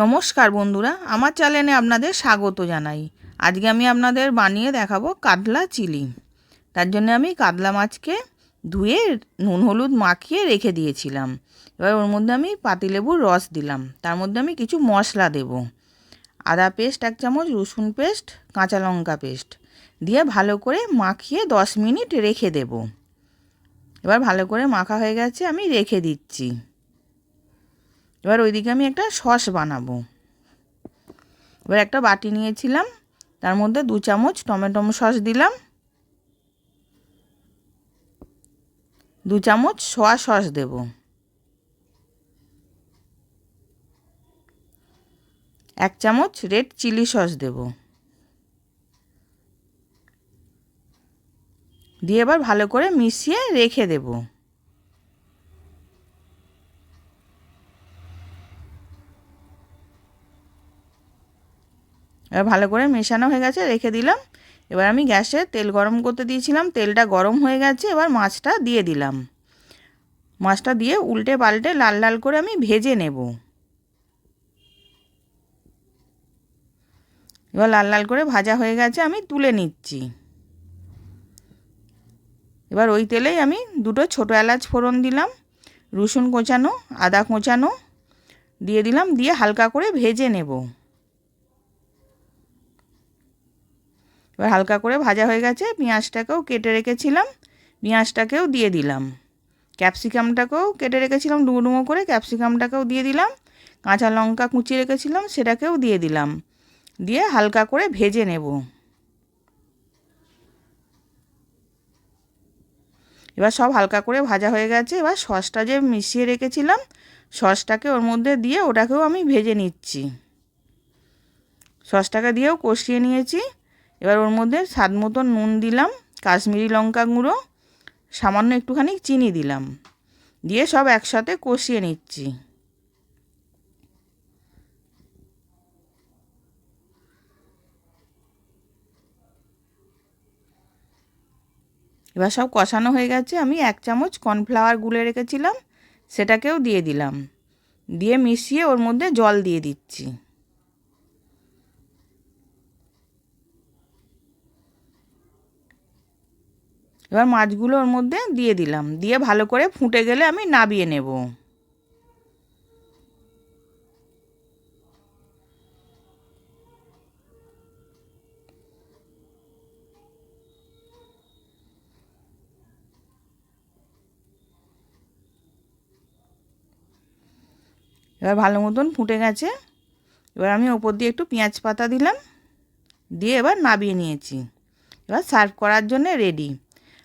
নমস্কার বন্ধুরা, আমার চ্যানেলে আপনাদের স্বাগত জানাই। আজকে আমি আপনাদের বানিয়ে দেখাবো কাতলা চিলি। তার জন্য আমি কাতলা মাছকে ধুয়ে নুন হলুদ মাখিয়ে রেখে দিয়েছিলাম। এবার ওর মধ্যে আমি পাতিলেবুর রস দিলাম। তার মধ্যে আমি কিছু মশলা দেব। আদা পেস্ট, এক চামচ রসুন পেস্ট, কাঁচা লঙ্কা পেস্ট দিয়ে ভালো করে মাখিয়ে দশ মিনিট রেখে দেব। এবার ভালো করে মাখা হয়ে গেছে, আমি রেখে দিচ্ছি। এবার ওইদিকে আমি একটা সস বানাবো। এবার একটা বাটি নিয়েছিলাম, তার মধ্যে দু চামচ টমেটো সস দিলাম। দু চামচ সোয়া সস দেব। এক চামচ রেড চিলি সস দেব। দিয়ে এবার ভালো করে মিশিয়ে রেখে দেবো। এবার ভালো করে মেশানো হয়ে গেছে, রেখে দিলাম। এবার আমি গ্যাসে তেল গরম করতে দিয়েছিলাম, তেলটা গরম হয়ে গেছে, এবার মাছটা দিয়ে দিলাম। মাছটা দিয়ে উল্টে পাল্টে লাল লাল করে আমি ভেজে নেব। এবার লাল লাল করে ভাজা হয়ে গেছে, আমি তুলে নিচ্ছি। এবার ওই তেলেই আমি দুটো ছোটো এলাচ ফোড়ন দিলাম, রসুন কোচানো, আদা কোচানো, দিয়ে দিলাম, দিয়ে হালকা করে ভেজে নেব। এবার হালকা করে ভাজা হয়ে গেছে, পেঁয়াজটাকেও কেটে রেখেছিলাম, পেঁয়াজটাকেও দিয়ে দিলাম। ক্যাপসিকামটাকেও কেটে রেখেছিলাম, ডুমো ডুমো করে ক্যাপসিকামটাকেও দিয়ে দিলাম, কাঁচা লঙ্কা কুচিয়ে রেখেছিলাম, সেটাকেও দিয়ে দিলাম, দিয়ে হালকা করে ভেজে নেব। এবার সব হালকা করে ভাজা হয়ে গেছে, এবার সসটা যে মিশিয়ে রেখেছিলাম, সসটাকে ওর মধ্যে দিয়ে ওটাকেও আমি ভেজে নিচ্ছি। সসটাকে দিয়েও কষিয়ে নিয়েছি এবার ওর মধ্যে স্বাদ মতো নুন দিলাম, কাশ্মীরি লঙ্কা গুঁড়ো, সামান্য একটুখানি চিনি দিলাম। দিয়ে সব একসাথে কষিয়ে নিচ্ছি। এবার সব কষানো হয়ে গেছে। আমি এক চামচ কর্নফ্লাওয়ার গুলে রেখেছিলাম, সেটাকেও দিয়ে দিলাম। দিয়ে মিশিয়ে ওর মধ্যে জল দিয়ে দিচ্ছি। এবার মাছগুলো ওর মধ্যে দিয়ে দিলাম। দিয়ে ভালো করে ফুটে গেলে আমি নাবিয়ে নেব। এবার ভালো মতন ফুটে গেছে। এবার আমি ওপর দিয়ে একটু পেঁয়াজ পাতা দিলাম। দিয়ে এবার নাবিয়ে নিয়েছি। এবার সার্ভ করার জন্যে রেডি